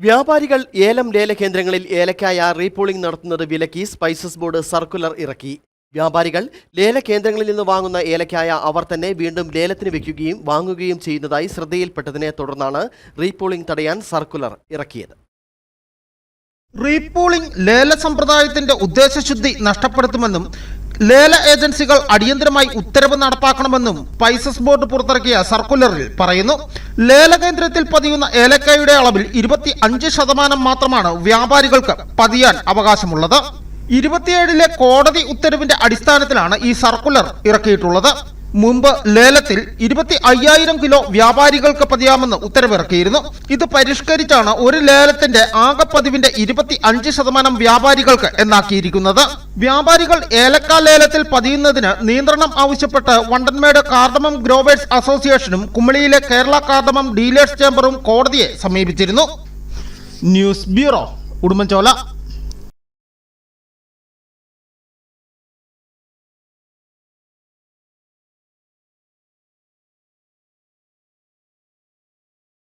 വ്യാപാരികൾ ഏലം ലേല കേന്ദ്രങ്ങളിൽ ഏലക്കായ റീപോളിംഗ് നടത്തുന്നത് വിലക്കി സ്പൈസസ് ബോർഡ് സർക്കുലർ ഇറക്കി. വ്യാപാരികൾ ലേല കേന്ദ്രങ്ങളിൽ നിന്ന് വാങ്ങുന്ന ഏലക്കായ അവർ തന്നെ വീണ്ടും ലേലത്തിന് വെക്കുകയും വാങ്ങുകയും ചെയ്യുന്നതായി ശ്രദ്ധയിൽപ്പെട്ടതിനെ തുടർന്നാണ് റീപോളിംഗ് തടയാൻ സർക്കുലർ ഇറക്കിയത്. റീപോളിംഗ് ലേല സമ്പ്രദായത്തിന്റെ ഉദ്ദേശശുദ്ധി നഷ്ടപ്പെടുത്തുമെന്നും ലേല ഏജൻസികൾ അടിയന്തരമായി ഉത്തരവ് നടപ്പാക്കണമെന്നും പൈസസ് ബോർഡ് പുറത്തിറക്കിയ സർക്കുലറിൽ പറയുന്നു. ലേല കേന്ദ്രത്തിൽ പതിയുന്ന ഏലക്കായുടെ അളവിൽ ഇരുപത്തി അഞ്ച് ശതമാനം മാത്രമാണ് വ്യാപാരികൾക്ക് പതിയാൻ അവകാശമുള്ളത്. ഇരുപത്തിയേഴിലെ കോടതി ഉത്തരവിന്റെ അടിസ്ഥാനത്തിലാണ് ഈ സർക്കുലർ ഇറക്കിയിട്ടുള്ളത്. മുമ്പ് ലേലത്തിൽ ഇരുപത്തി അയ്യായിരം കിലോ വ്യാപാരികൾക്ക് പതിയാമെന്ന് ഉത്തരവിറക്കിയിരുന്നു. ഇത് പരിഷ്കരിച്ചാണ് ഒരു ലേലത്തിന്റെ ആകെ പതിവിന്റെ ഇരുപത്തി അഞ്ച് ശതമാനം വ്യാപാരികൾക്ക് എന്നാക്കിയിരിക്കുന്നത്. വ്യാപാരികൾ ഏലക്ക ലേലത്തിൽ പതിയുന്നതിന് നിയന്ത്രണം ആവശ്യപ്പെട്ട് വണ്ടൻമേട് കാർഡമം ഗ്രോവേഴ്സ് അസോസിയേഷനും കുമളിയിലെ കേരള കാർഡമം ഡീലേഴ്സ് ചേംബറും കോടതിയെ സമീപിച്ചിരുന്നു. News bureau Udumbanchola.